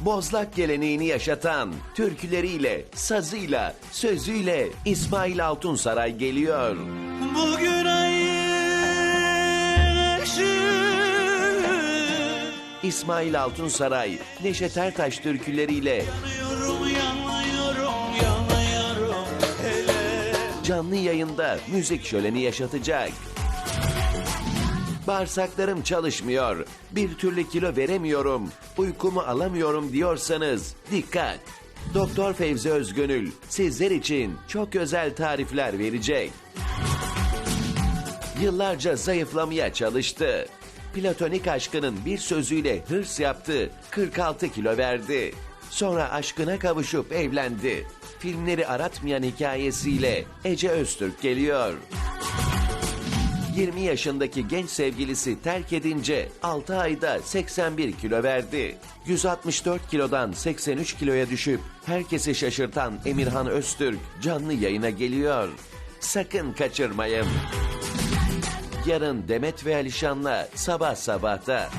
Bozlak geleneğini yaşatan türküleriyle, sazıyla, sözüyle İsmail Altunsaray geliyor. Bugün İsmail Altunsaray, Neşet Ertaş türküleriyle Yanıyorum, yanıyorum, yanıyorum hele canlı yayında müzik şöleni yaşatacak. Bağırsaklarım çalışmıyor, bir türlü kilo veremiyorum, uykumu alamıyorum diyorsanız dikkat! Doktor Fevzi Özgönül sizler için çok özel tarifler verecek. Yıllarca zayıflamaya çalıştı. Platonik aşkının bir sözüyle hırs yaptı, 46 kilo verdi. Sonra aşkına kavuşup evlendi. Filmleri aratmayan hikayesiyle Ece Öztürk geliyor. 20 yaşındaki genç sevgilisi terk edince 6 ayda 81 kilo verdi. 164 kilodan 83 kiloya düşüp herkesi şaşırtan Emirhan Öztürk canlı yayına geliyor. Sakın kaçırmayın. Yarın Demet ve Alişan'la sabah sabahta.